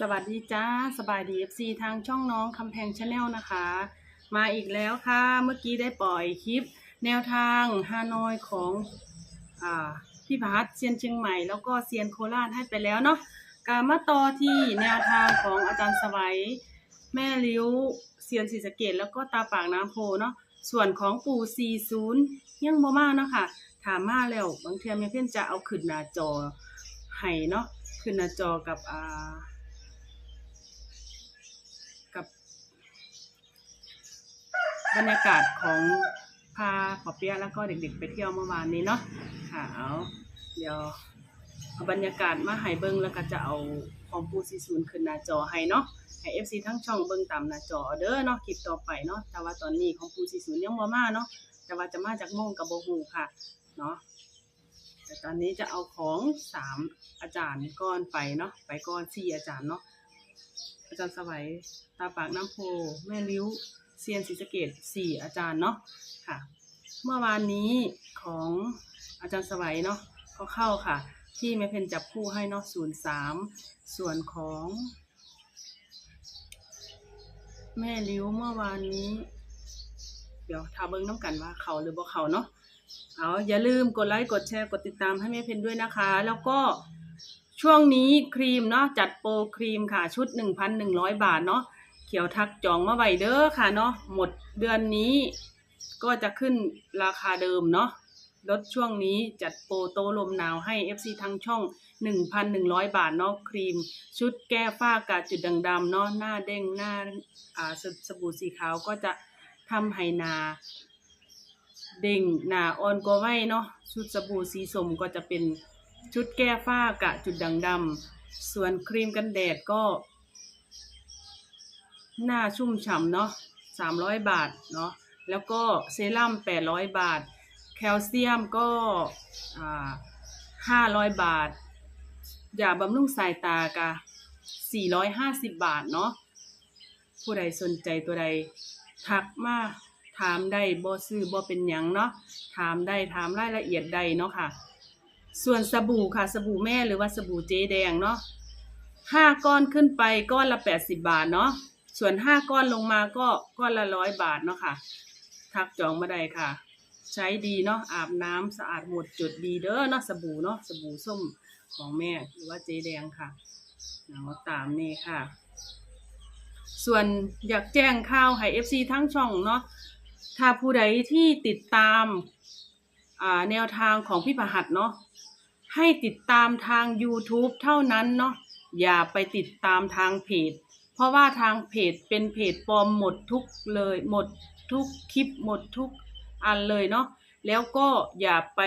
สวัสดีจ้าสบายดี FC ทางช่องน้องคำแพงชาแนลนะคะ มาอีกแล้วค่ะ เมื่อกี้ได้ปล่อยคลิป แนวทางฮานอยของอพี่พัฒเซียนเชียงใหม่ แล้วก็เซียนโคราชให้ไปแล้วเนาะการมาต่อที่แนวทางของอาจารย์สวัย แม่ลิ้วเซียนศรีสะเกดแล้วก็ตาปากน้ำโพเนาะส่วนของปู่40ยังบ่มาเนาะค่ะถามมาแล้วบางเทีแม่เพื่อนจะเอาขึ้นหน้าจอให้เนาะขึ้นหน้าจอกับอ่า บรรยากาศของพาปอเปียะแล้วก็เด็กๆ ไปเที่ยวเมื่อวานนี้เนาะค่ะเอาเดี๋ยวเอาบรรยากาศมาให้เบิ้งแล้วก็จะเอาของปูซีซูนขึ้นหน้าจอให้เนาะให้ FC ทั้งช่องเบิ้งตามหน้าจอเด้อเนาะคลิปต่อไปเนาะแต่ว่าตอนนี้ของปูซีซูนยังบ่มาเนาะแต่ว่าจะมาจากโมงกับโบฮูค่ะเนาะแต่ตอนนี้จะเอาของสามอาจารย์ก้อนไปเนาะไปก้อนสี่อาจารย์เนาะอาจารย์สวัยตาปากน้ำโพแม่ริ้ว เซียนศรีสะเกดสี่อาจารย์เนาะค่ะ เมื่อวานนี้ของอาจารย์สวัยเนาะก็เข้าค่ะ ที่แม่เพนจับคู่ให้เนาะศูนย์สามส่วนของ แม่ริ้วเมื่อวานนี้ เดี๋ยวทาเบิ้งน้ำกันว่าเขาหรือบ่เขาเนาะเอาอย่าลืมกดไลค์กดแชร์กดติดตามให้แม่เพนด้วยนะคะ แล้วก็ช่วงนี้ครีมเนาะจัดโปรครีมค่ะชุด 1,100 บาทเนาะ ขียวทักจองมาไว้เด้อค่ะเนาะหมดเดือนนี้ ก็จะขึ้นราคาเดิมเนาะลดช่วงนี้จัดโปรโตลมหนาวให้ FC ทั้งช่อง 1,100 บาทเนาะครีม ชุดแก้ฝ้ากาจุดด่างดำเนาะหน้าเด้งหน้าอ่าสสบู่สีขาวก็จะทำให้หนาเด้งหนาอ่อนกว่าไว้เนาะชุดสบู่สีสมก็จะเป็นชุดแก้ฝ้ากะจุดด่างดำส่วนครีมกันแดดก็ หน้าชุ่มฉ่ำเนาะสามร้อยบาทเนาะแล้วก็เซรั่มแปดร้อยบาท แคลเซียมก็ห้าร้อยบาทยาบำรุงสายตากะสี่ร้อยห้าสิบบาทเนาะผู้ใดสนใจตัวใดทักมาถามได้บ่ซื้อบ่เป็นหยังเนาะถามได้ถามรายละเอียดได้เนาะค่ะ ส่วนสบู่ค่ะสบู่แม่หรือว่าสบู่เจแดงเนาะห้าก้อนขึ้นไปก้อนละแปดสิบาทเนาะ ส่วนห้าก้อนลงมาก็ก้อนละร้อยบาทเนาะค่ะ ทักจองมาได้ค่ะ ใช้ดีเนาะอาบน้ำสะอาดหมดจุดดีเด้อเนาะสบู่เนาะสบู่ส้มของแม่หรือว่าเจ๊แดงค่ะเอาตามนี่ค่ะ ส่วนอยากแจ้งข่าวให้ FC ทั้งช่องเนาะถ้าผู้ใดที่ติดตามาแนวทางของพี่ประหัดเนาะให้ติดตามทาง YouTube เท่านั้นเนาะอย่าไปติดตามทางเพจ เพราะว่าทางเพจเป็นเพจปลอมหมดทุกเลยหมดทุกคลิปหมดทุกอันเลยเนาะแล้วก็อย่าไป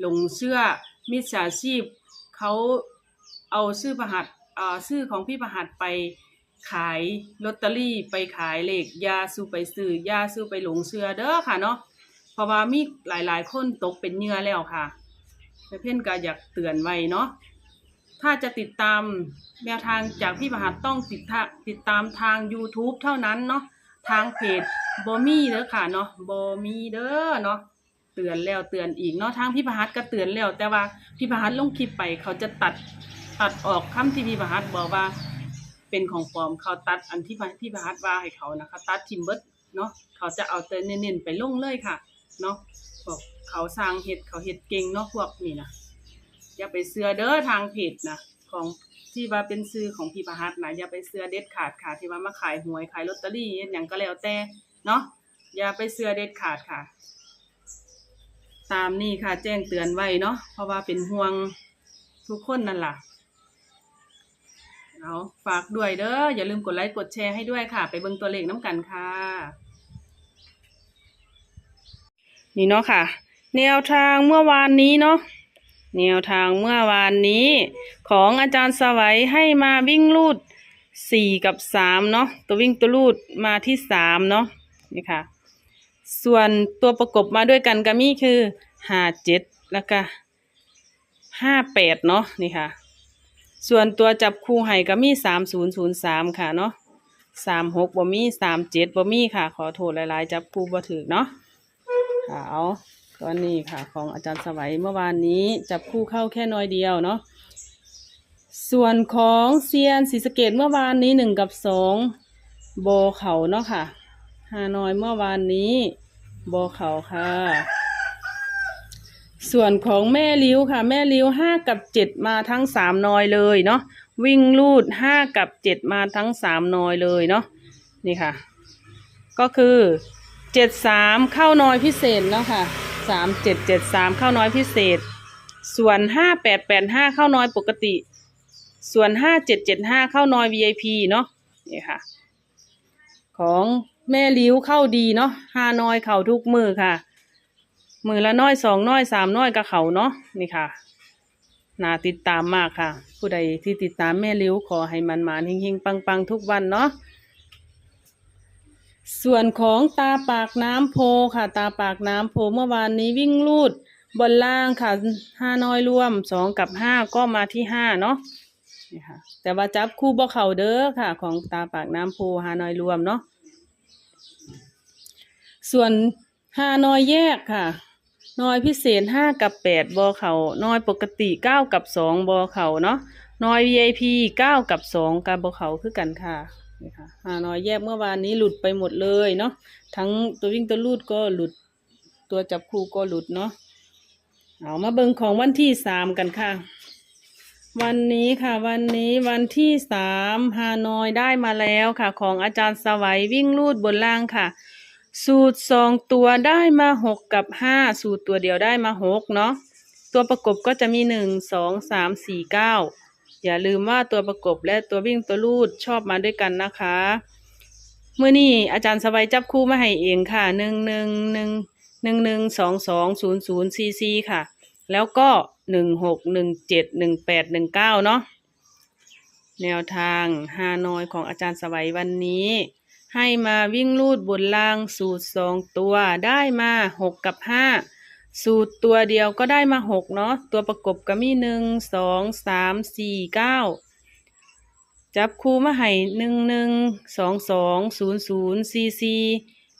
หลงเชื่อมิจฉาชีพเขาเอาชื่อประหัดอ่าชื่อของพี่ประหัดไปขายลอตเตอรี่ไปขายเลขอยาสู้ไปซื้อยาสู้ไปหลงเชื่อเด้อค่ะเนาะเพราะว่ามีหลายๆคนตกเป็นเหยื่อแล้วค่ะเพื่อนก็อยากเตือนไว้เนาะ ถ้าจะติดตามแนวทางจากพี่ประหัตต้องติดติดตามทาง YouTube เท่านั้นเนาะทางเพจบอมี่เด้อค่ะเนาะบอมี่เด้อเนาะเตือนแล้วเตือนอีกเนาะทางพี่ประหัตก็เตือนแล้ว แต่ว่าพี่ประหัตลงคลิปไปเขาจะตัดตัดออกคำที่พี่ประหัตบอกว่า เป็นของปลอมเขาตัดอันที่พี่ประหัตว่าให้เขานะคะ ตัดทิมเบิร์ดเนาะเขาจะเอาแต่เน้นๆไปลงเลยค่ะเนาะพวกเขาสร้างเห็ดเขาเห็ดเก่งเนาะพวกนี้นะ อย่าไปเสือเด้อทางเพจนะของที่ว่าเป็นซื้อของพี่ประหัตนะอย่าไปเสือเด็ดขาดค่ะที่ว่ามาขายหวยขายลอตเตอรี่เฮ็ดหยังก็แล้วแต่เนาะอย่าไปเสือเด็ดขาดค่ะ ตามนี่ค่ะ แจ้งเตือนไว้เนาะเพราะว่าเป็นห่วงทุกคนนั่นล่ะเอาฝากด้วยเด้ออย่าลืมกดไลค์กดแชร์ให้ด้วยค่ะ ไปเบิ่งตัวเลขน้ำกันค่ะ นี่เนาะค่ะ แนวทางเมื่อวานนี้เนาะ แนวทางเมื่อวานนี้ ของอาจารย์สวัยให้มาวิ่งลูดสี่กับสามเนาะตัววิ่งตัวลูดมาที่สามเนาะนี่ค่ะ ส่วนตัวประกบมาด้วยกันก็มีคือห้าเจ็ดแล้วก็ห้าแปดเนาะนี่ค่ะ ส่วนตัวจับคู่ให้ก็มีสามศูนย์ศูนย์สามค่ะเนาะสามหกบ่มี่สามเจ็ดบ่มี่ค่ะ ขอโทษหลายๆ จับคู่บ่ถือเนาะค่ะเอา ตอนนี้ค่ะ ของอาจารย์สวัยเมื่อวานนี้จับคู่เข้าแค่น้อยเดียวเนาะส่วนของเซียนศรีสะเกดเมื่อวานนี้หนึ่งกับสองโบเขาเนาะค่ะฮานอยเมื่อวานนี้โบเขาค่ะ ส่วนของแม่ลิ้วค่ะ แม่ลิ้วห้ากับเจ็ดมาทั้งสามนอยเลยเนาะวิ่งลูดห้ากับเจ็ดมาทั้งสามนอยเลยเนาะนี่ค่ะ ก็คือเจ็ดสามเข้านอยพิเศษเนาะค่ะ สามเจ็ดเจ็ดสามข้าน้อยพิเศษ ส่วนห้าแปดแปดห้าเข้าน้อยปกติ ส่วนห้าเจ็ดเจ็ดห้าข้านอย VIP เนาะนี่ค่ะ ของแม่ลิ้วเข้าดีเนาะห้านอยเข่าทุกมือค่ะ มือละน้อยสองน้อยสามน้อยกับเขาเนาะนี่ค่ะน่าติดตามมากค่ะ ผู้ใดที่ติดตามแม่ลิ้วขอให้มันมานเฮงๆ ปังๆ ทุกวันเนาะ ส่วนของตาปากน้ำโพค่ะ ตาปากน้ำโพเมื่อวานนี้วิ่งลูดบนล่างค่ะห้าน้อยรวมสองกับห้าก็มาที่ห้าเนาะนี่ค่ะ แต่ว่าจับคู่บ่เข่าเด้อค่ะ ของตาปากน้ำโพหาน้อยรวมเนาะส่วนห้าน้อยแยกค่ะน้อยพิเศษห้ากับแปดบอเขาน้อยปกติเก้ากับสองบอเขาเนาะน้อย VIP เก้ากับสองกับบอเขาคือกันค่ะ นี่ค่ะหาน้อยแยกเมื่อวานนี้หลุดไปหมดเลยเนาะทั้งตัววิ่งตัวลูดก็หลุด ตัวจับครูก็หลุดเนาะเอามาเบิ่งของวันที่สามกันค่ะ วันนี้ค่ะ วันนี้วันที่สามฮานอยได้มาแล้วค่ะ ของอาจารย์สวัยวิ่งลูดบนล่างค่ะ สูตรสองตัวได้มาหกกับห้าสูตรตัวเดียวได้มาหกเนาะตัวประกบก็จะมีหนึ่งสองสามสี่เก้า อย่าลืมว่าตัวประกบและตัววิ่งตัวลูดชอบมาด้วยกันนะคะเมื่อนี้อาจารย์สวัยจับคู่มาให้เองค่ะหนึ่งหนึ่งหนึ่งหนึ่งหนึ่งสองสองศูนย์ศูนย์ซีซีค่ะ แล้วก็หนึ่งหกหนึ่งเจ็ดหนึ่งแปดหนึ่งเก้าเนาะแนวทางฮานอยของอาจารย์สวัยวันนี้ ให้มาวิ่งลูดบนล่างสูตรสองตัวได้มาหกกับห้า สูตรตัวเดียวก็ได้มาหกเนาะตัวประกบก็มีหนึ่งสองสามสี่เก้าจับคู่มาให้หนึ่งหนึ่งสองสองศูนย์ศูนย์สี่สี่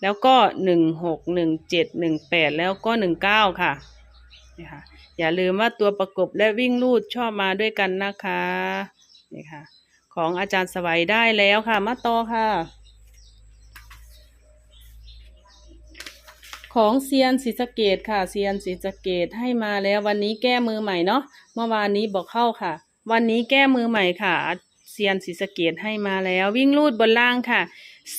แล้วก็หนึ่งหกหนึ่งเจ็ดหนึ่งแปดแล้วก็หนึ่งเก้าค่ะนี่ค่ะ อย่าลืมว่าตัวประกบและวิ่งลูดชอบมาด้วยกันนะคะนี่ค่ะ ของอาจารย์สวัยได้แล้วค่ะ มาต่อค่ะ ของเซียนศรีสะเกดค่ะเซียนศรีสะเกดให้มาแล้ววันนี้แก้มือใหม่เนาะเมื่อวานนี้บอกเข้าค่ะ วันนี้แก้มือใหม่ค่ะเซียนศรีสะเกดให้มาแล้ววิ่งลูดบนล่างค่ะ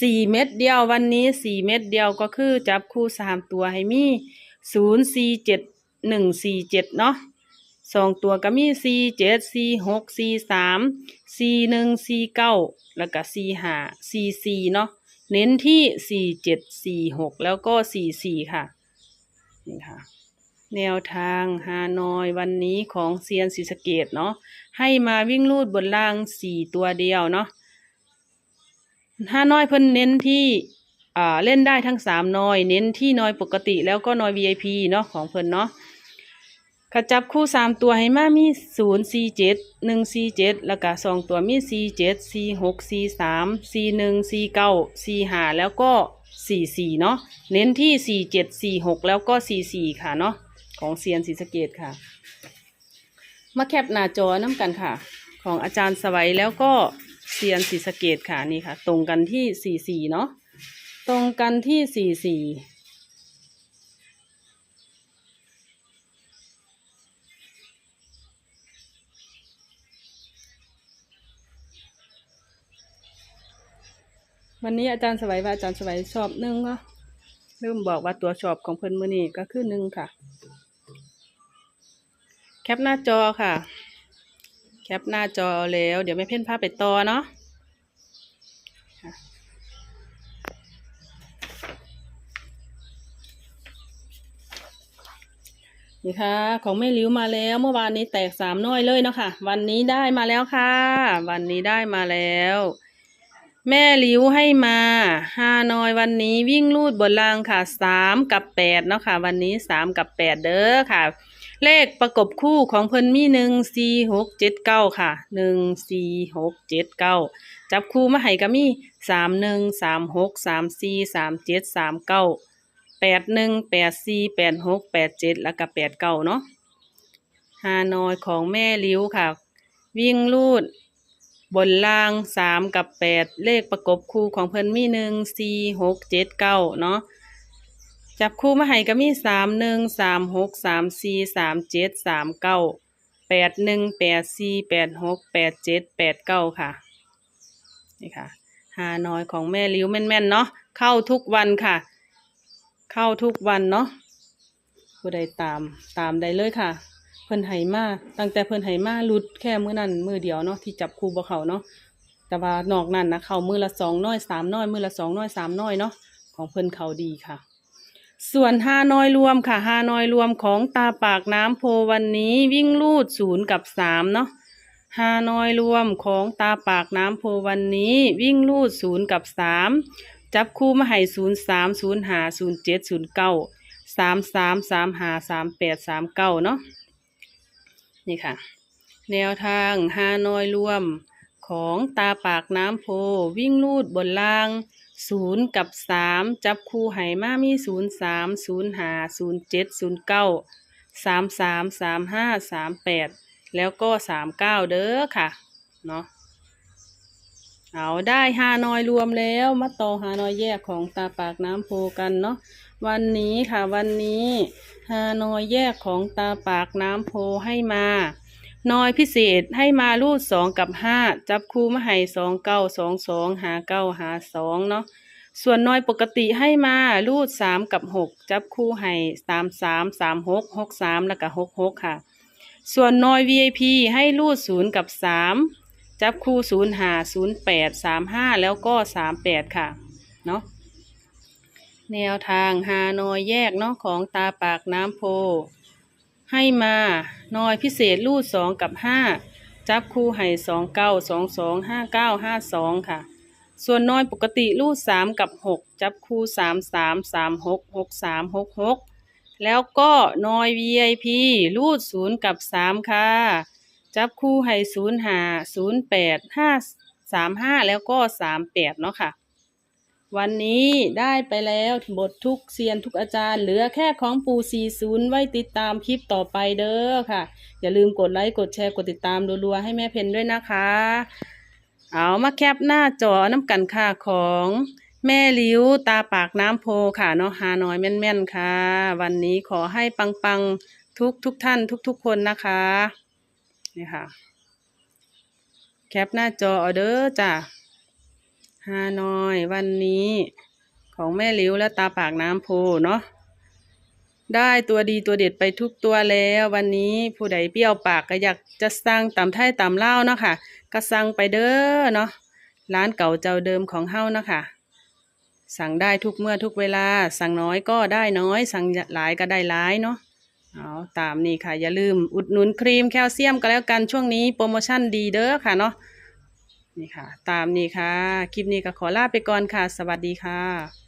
สี่เม็ดเดียววันนี้สี่เม็ดเดียวก็คือจับคู่สามตัวให้มีศูนย์สี่เจ็ดหนึ่งสี่เจ็ดเนาะสองตัวก็มีสี่เจ็ดสี่หกสี่สามสี่หนึ่งสี่เก้าแล้วก็สี่ห้าสี่สี่เนาะ เน้นที่สี่เจ็ดสี่หกแล้วก็สี่สี่ค่ะนี่ค่ะ แนวทางฮานอยวันนี้ของเซียนศรีสะเกดเนาะให้มาวิ่งลูดบนล่างสี่ตัวเดียวเนาะฮานอยเพิ่นเน้นที่อ่าเล่นได้ทั้งสามนอย เน้นที่นอยปกติแล้วก็นอย VIP เนาะของเพิ่นเนาะ ขจับคู่สามตัวให้มามีศูนย์สี่เจ็ดหนึ่งสี่เจ็ดแล้วก็สองตัวมีสี่เจ็ดสี่หกสี่สามสี่หนึ่งสี่เก้าสี่ห้าแล้วก็สี่สี่เนาะเน้นที่สี่เจ็ดสี่หกแล้วก็สี่สี่ค่ะเนาะของเซียนศรีสะเกดค่ะ มาแคปหน้าจอน้ำกันค่ะ ของอาจารย์สวัยแล้วก็เซียนศรีสะเกดค่ะนี่ค่ะ ตรงกันที่สี่สี่เนาะตรงกันที่สี่สี่ วันนี้อาจารย์สวัยว่าอาจารย์สวัยชอบหนึ่งเนาะเริ่มบอกว่าตัวชอบของเพิ่นมือนี้ก็คือหนึ่งค่ะ แคปหน้าจอค่ะ แคปหน้าจอแล้วเดี๋ยวไม่เพ่นภาพไปต่อเนาะนี่ค่ะ ของแม่ลิ้วมาแล้ว เมื่อวานนี้แตกสามน้อยเลยเนาะค่ะ วันนี้ได้มาแล้วค่ะ วันนี้ได้มาแล้ว แม่ลิ้วให้มาห้านอยวันนี้วิ่งลูดบนรางค่ะสามกับแปดเนาะค่ะ วันนี้สามกับแปดเด้อค่ะ เลขประกบคู่ของเพิ่นมีหนึ่งสี่หกเจ็ดเก้าค่ะหนึ่งสี่หกเจ็ดเก้าจับคู่มาให้ก็มีสามหนึ่งสามหกสามสี่สามเจ็ดสามเก้าแปดหนึ่งแปดสี่แปดหกแปดเจ็ดแล้วก็แปดเก้าเนาะฮานอยของแม่ลิ้วค่ะ วิ่งลูด บนล่างสามกับแปดเลขประกบคู่ของเพิ่นมีหนึ่งสี่หกเจ็ดเก้าเนาะจับคู่มาให้ก็มีสามหนึ่งสามหกสามสี่สามเจ็ดสามเก้าแปดหนึ่งแปดสี่แปดหกแปดเจ็ดแปดเก้าค่ะนี่ค่ะฮานอยของแม่ลิ้วแม่นๆเนาะเข้าทุกวันค่ะ เข้าทุกวันเนาะผู้ใดตามตามได้เลยค่ะ พิ่นไหมาตั้งแต่เพิ่นไหมาหลุดแค่มือนั้นมือเดียวเนาะที่จับคู่บ่เขาเนาะแต่ว่านอกนั้นนะเขามือละสองน้อยสามน้อยมือละสองน้อยสามน้อยเนาะของเพิ่นเขาดีค่ะ ส่วนห้าน้อยรวมค่ะห้าน้อยรวมของตาปากน้ำโพวันนี้วิ่งลูดศูนย์กับสามเนาะฮาน้อยรวมของตาปากน้ำโพวันนี้วิ่งลูดศูนย์กับสามจับคู่มาให้ศูนย์สามศูนย์หาศูนย์เจ็ดศูนย์เก้าสามสามสามหาสามแปดสามเก้าเนาะ นี่ค่ะ แนวทางฮานอยรวมของตาปากน้ำโพ วิ่งลูดบนล่างศูนย์กับสามจับคู่ไหมามีศูนย์สามศูนย์หาศูนย์เจ็ดศูนย์เก้าสามสามสามห้าสามแปดแล้วก็สามเก้าเด้อค่ะ เนาะ เอาได้ฮานอยรวมแล้วมาต่อฮานอยแยกของตาปากน้ำโพกันเนาะวันนี้ค่ะวันนี้ฮานอยแยกของตาปากน้ำโพให้มานอยพิเศษให้มารูดสองกับห้าจับคู่มาให้สองเก้าสองสองหาเก้าหาสองเนาะส่วนนอยปกติให้มารูดสามกับหกจับคู่ให้สามสามสามหกหกสามแล้วก็หกหกค่ะ ส่วนนอย VIP ให้รูดศูนย์กับสาม จับคู่ศูนย์หาศูนย์แปดสามห้าแล้วก็สามแปดค่ะ เนาะแนวทางฮานอยแยกเนาะของตาปากน้ำโพ ให้มานอยพิเศษรูดสองกับห้าจับคู่ให้สองเก้าสองสองห้าเก้าห้าสองค่ะ ส่วนนอยปกติรูดสามกับหกจับคู่สามสามสามหกหกสามหกหกแล้วก็นอย VIP รูดศูนย์กับสามค่ะ จับคู่ให้ศูนย์หาศูนย์แปดห้าสามห้าแล้วก็สามแปดเนาะค่ะ วันนี้ได้ไปแล้วบททุกเซียนทุกอาจารย์ เหลือแค่ของปู40ไว้ติดตามคลิปต่อไปเด้อค่ะ อย่าลืมกดไลค์กดแชร์กดติดตามรัวๆให้แม่เพนด้วยนะคะ เอามาแคปหน้าจอน้ำกันค่ะของแม่ลิ้วตาปากน้ำโพค่ะเนาะฮานอยแม่นๆค่ะ วันนี้ขอให้ปังๆทุกทุกท่านทุกๆคนนะคะ นี่ค่ะ แคปหน้าจอเอาเด้อจ้ะฮานอยวันนี้ของแม่ลิ้วและตาปากน้ำโพเนาะได้ตัวดีตัวเด็ดไปทุกตัวแล้ววันนี้ผู้ใดเปรี้ยวปากก็อยากจะสั่งตำไทยตำเล่าเนาะค่ะก็สั่งไปเด้อเนาะร้านเก่าเจ้าเดิมของเฮาเนาะค่ะสั่งได้ทุกเมื่อทุกเวลา สั่งน้อยก็ได้น้อย สั่งหลายก็ได้หลายเนาะ เอาตามนี้ค่ะ อย่าลืมอุดหนุนครีมแคลเซียมก็แล้วกันช่วงนี้โปรโมชั่นดีเด้อค่ะเนาะนี่ค่ะ ตามนี้ค่ะ คลิปนี้ก็ขอลาไปก่อนค่ะ สวัสดีค่ะ